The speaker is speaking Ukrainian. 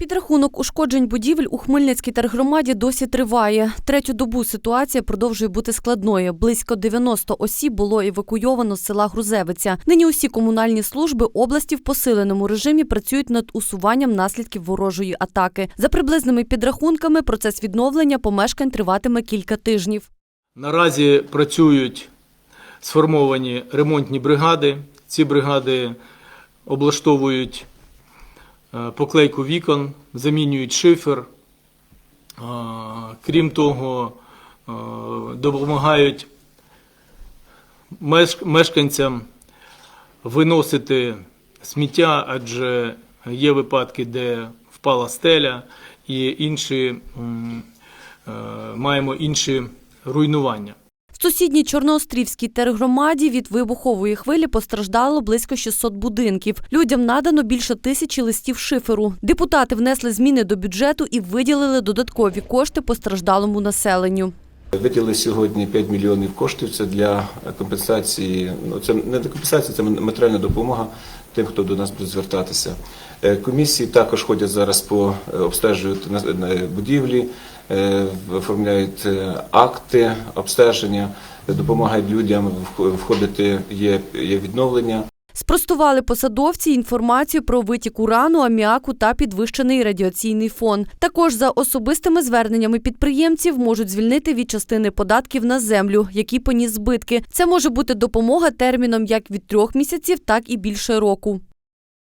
Підрахунок ушкоджень будівель у Хмельницькій тергромаді досі триває. Третю добу ситуація продовжує бути складною. Близько 90 осіб було евакуйовано з села Грузевиця. Нині усі комунальні служби області в посиленому режимі працюють над усуванням наслідків ворожої атаки. За приблизними підрахунками, процес відновлення помешкань триватиме кілька тижнів. Наразі працюють сформовані ремонтні бригади. Ці бригади облаштовують поклейку вікон, замінюють шифер. Е, Крім того, е, допомагають мешканцям виносити сміття, адже є випадки, де впала стеля і інші е, маємо інші руйнування. Сусідній Чорноострівській тергромаді від вибухової хвилі постраждало близько 600 будинків. Людям надано більше тисячі листів шиферу. Депутати внесли зміни до бюджету і виділили додаткові кошти постраждалому населенню. Виділили сьогодні 5 мільйонів коштів. Це для компенсації. Ну це не для компенсації, це матеріальна допомога тим, хто до нас буде звертатися. Е, Комісії також ходять зараз по е, обстежують будівлі, е, оформляють акти обстеження, допомагають людям вх- входити. Є, є відновлення. Спростували посадовці інформацію про витік урану, аміаку та підвищений радіаційний фон. Також за особистими зверненнями підприємців можуть звільнити від частини податків на землю, які поніс збитки. Це може бути допомога терміном як від трьох місяців, так і більше року.